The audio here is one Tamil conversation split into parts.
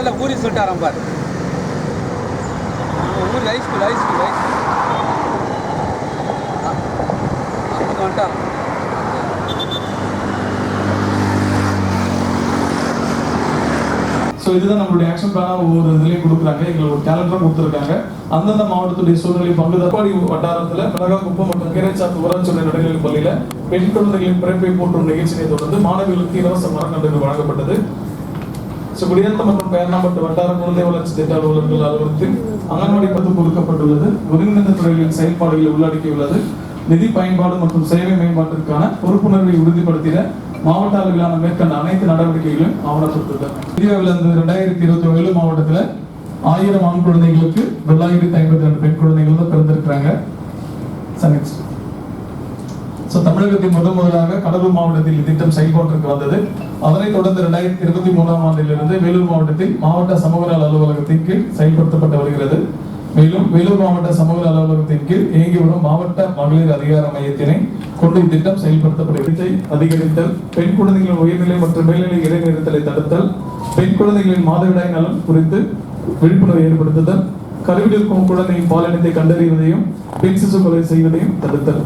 இல்லை பூரி சொல்லிட்டாராம் பாரு. ஊர் high school high school high school வந்துட்டான் ஸோ இதுதான் நம்மளுடைய ஆக்ஷன் பிளானாக ஒவ்வொரு இதுலையும் கொடுக்குறாங்க. எங்களுக்கு ஒரு கேலண்டரும் கொடுத்துருக்காங்க. அந்தந்த மாவட்டத்துடைய சூழ்நிலை பங்கு தப்பாடி வட்டாரத்தில் மிளகாக்குப்பம் மற்றும் கீரைச்சாத்து ஊராட்சி நடுநிலைப் பள்ளியில் பெண் குழந்தைகளின் பிறப்பை போற்றும் நிகழ்ச்சியை தொடர்ந்து மாணவிகளுக்கு இலவச மரக்கன்றுகள் வழங்கப்பட்டது. குடியேற்ற மற்றும் பேரணாம்பட்டு வட்டார குழந்தை வளர்ச்சி திட்ட அலுவலர்கள் அலுவலகத்தில் அங்கன்வாடி பத்து கொடுக்கப்பட்டுள்ளது. ஒருங்கிணைந்த துறைகளின் செயல்பாடுகளை உள்ளடக்கியுள்ளது. நிதி பயன்பாடு மற்றும் சேவை மேம்பாட்டிற்கான பொறுப்புணர்வை உறுதிப்படுத்திட மாவட்ட அளவிலான மேற்கண்ட அனைத்து நடவடிக்கைகளையும் ஆவணப்பட்டுள்ளன. இந்தியாவில் இருந்து ரெண்டாயிரத்தி இருபத்தி ஏழு மாவட்டத்தில் ஆயிரம் ஆண் குழந்தைகளுக்கு தொள்ளாயிரத்தி ஐம்பத்தி ரெண்டு பெண் குழந்தைகள் தான் பிறந்திருக்கிறாங்க. ஸோ தமிழகத்தின் முதன் முதலாக கடலூர் மாவட்டத்தில் இத்திட்டம் செயல்பாட்டிற்கு வந்தது. அதனைத் தொடர்ந்து ரெண்டாயிரத்தி இருபத்தி மூணாம் ஆண்டிலிருந்து வேலூர் மாவட்டத்தில் மாவட்ட சமூக நல அலுவலகத்தின் கீழ் செயல்படுத்தப்பட்டு வருகிறது. மேலும் வேலூர் மாவட்ட சமூக நல அலுவலகத்தின் கீழ் இயங்கி வரும் மாவட்ட மகளிர் அதிகார மையத்தினை கொண்டு இத்திட்டம் செயல்படுத்தப்படுகிறது அதிகரித்தல் பெண் குழந்தைகளின் உயர்நிலை மற்றும் மேல்நிலை இடைநிறுத்தலை தடுத்தல் பெண் குழந்தைகளின் மாதவிடாய் நலம் குறித்து விழிப்புணர்வு ஏற்படுத்துதல் கருவில் இருக்கும் குழந்தையின் பாலினத்தை கண்டறிவதையும் பெண் சிசு கொலை செய்வதையும் தடுத்தல்.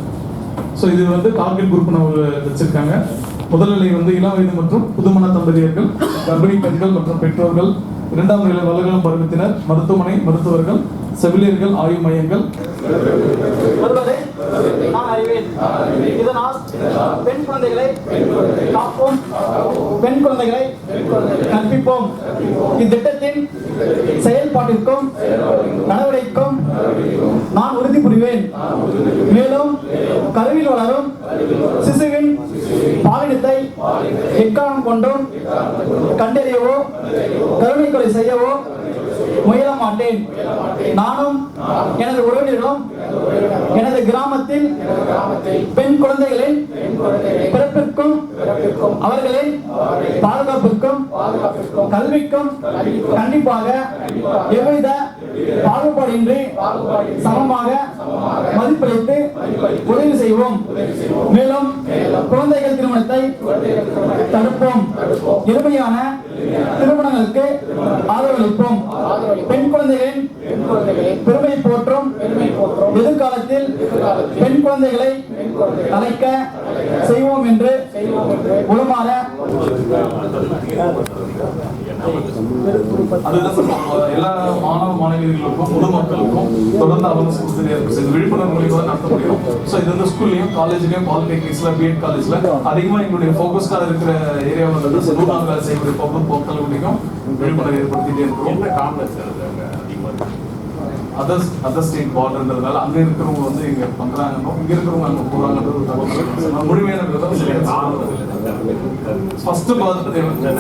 ஸோ இது வந்து டார்கெட் குரூப் நம்ம வச்சிருக்காங்க. முதல் நிலை வந்து இளம் வயது மற்றும் புதுமண தம்பதியர்கள் கர்ப்பிணி பெண்கள் மற்றும் பெற்றோர்கள் இரண்டாம் நிலை வளர்களும் பருவத்தினர் மருத்துவமனை மருத்துவர்கள் செவிலியர்கள் ஆய்வு மையங்கள். இதனால் பெண் குழந்தைகளை காப்போம். பெண் குழந்தைகளை கற்பிப்போம். இத்திட்டத்தின் செயல்பாட்டிற்கும் நடவடிக்கைக்கும் நான் உறுதி புரிவேன் மேலும் கருவில் வளரும் சிசுவின் பாலினத்தை எக்காரணம் கொண்டும் கண்டறியவோ கருணை கொலை செய்யவோ முயல மாட்டேன். நானும் எனது உறவினர்களும் எனது கிராமத்தில் பெண் குழந்தைகளின் பிறப்பிற்கும் அவர்களின் பாதுகாப்பிற்கும் கல்விக்கும் கண்டிப்பாக எவ்வித பாகுபாடின்றி சமமாக மதிப்பளித்து உதவி செய்வோம். மேலும் குழந்தைகள் திருமணத்தை தடுப்போம். எளிமையான திருமணங்களுக்கு ஆதரவளிப்போம் பெண் குழந்தைகளின் பெருமை போற்றும் எதிர்காலத்தில் பெண் குழந்தைகளை தலைக்க செய்வோம் என்று உளமாற எல்லா மாணவ மாணவியர்களுக்கும் பொதுமக்களுக்கும் தொடர்ந்து அவகாசம் கொடுத்துட்டே இருக்கும் இது விழிப்புணர்வு மூலியமா நடத்த முடியும் ஸோ இது வந்து ஸ்கூல்லையும் காலேஜ்லயும் பாலிடெக்னிக்ஸ்ல பிஎட் காலேஜ்ல அதிகமா எங்களுடைய ஃபோக்கஸ்டாக இருக்கிற ஏரியா வந்து நூறாவது வேலை செய்யக்கூடிய பப்ளிக் மக்களுக்கும் விழிப்புணர்வு ஏற்படுத்திட்டே இருக்கும் என்ன அது அங்க அதிகமா இருக்கு? அதர் அதர் ஸ்டேட் பார்டர்ன்றதுனால அங்க இருக்கிறவங்க வந்து இங்க பண்ணுறாங்கன்னோ இங்க இருக்கிறவங்க அங்க போகிறாங்கன்றது முழுமையானது தகவல் நான் ஃபர்ஸ்ட்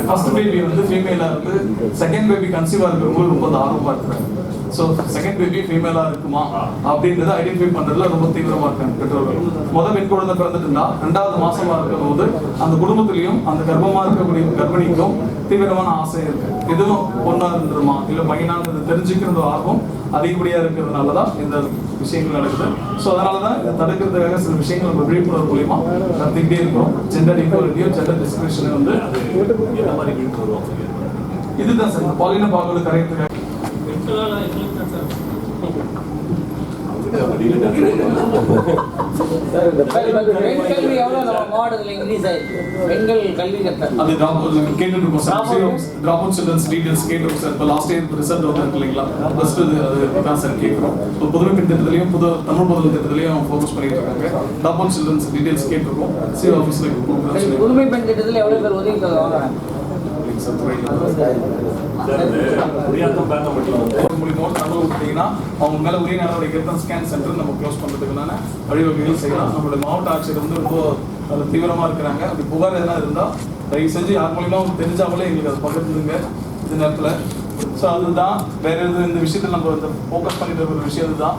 ஃபர்ஸ்ட் பேபி வந்து ஃபீமேலாக இருந்து செகண்ட் பேபி கன்சீவாக இருக்கிறவங்க ரொம்ப ஆர்வமா இருக்கிறாங்க ஸோ செகண்ட் பேபி ஃபீமேலா இருக்குமா? அப்படின்றத ஐடென்டிஃபை பண்றதுல ரொம்ப தீவிரமா இருக்காங்க பெற்றோர்கள். முத பெண் குழந்தை பிறந்துட்டுனா ரெண்டாவது மாசமா இருக்கும் போது அந்த குடும்பத்திலையும் அந்த கர்ப்பமா இருக்கக்கூடிய கர்ப்பிணிக்கும் தீவிரமான ஆசை இருக்கு. இதுவும் பொண்ணா இருந்துருமா? இல்ல பையனான்றது தெரிஞ்சுக்கிறது ஆர்வம் அதிகப்படியா இருக்கிறதுனால தான் இந்த விஷயங்கள் நடக்குது. ஸோ அதனால தான் இதை தடுக்கிறதுக்காக சில விஷயங்கள் நம்ம விழிப்புணர்வு மூலியமா நடத்திக்கிட்டே இருக்கிறோம். ஜெண்டர் ஈக்குவலிட்டியும் ஜெண்டர் டிஸ்கிரிமினேஷன் வந்து இதுதான் சார் பாலின பாகுபாடு கரையத்துக்காக புதுமை பெண் திட்டத்திலையும் புது தமிழ் முதல் திட்டத்திலையும் ஃபோக்கஸ் பண்ணிட்டு இருக்காங்க. அவுட் சில்ட்ரன்ஸ் டீடைல்ஸ் கேட்டிருக்கோம். சி ஆஃபீஸில் புதுமை பெண் திட்டத்தில் எவ்வளவு பேர் உதவி தொகை தகவல் கொடுத்தீங்கன்னா அவங்க மேல உரிய நடவடிக்கை எடுத்து ஸ்கேன் சென்டர் நம்ம க்ளோஸ் பண்றதுக்கான வழிவகைகள் செய்யலாம் நம்மளோட மாவட்ட ஆட்சியர் வந்து ரொம்ப அது தீவிரமா இருக்கிறாங்க அப்படி புகார் எதனா இருந்தால் தயவு செஞ்சு யார் மூலியமாக அவங்க தெரிஞ்சாமலே எங்களுக்கு அதை பகிர்ந்துங்க இந்த நேரத்தில் ஸோ அதுதான் வேற எது இந்த விஷயத்தில் நம்ம ஃபோக்கஸ் பண்ணிட்டு இருக்கிற விஷயம் தான்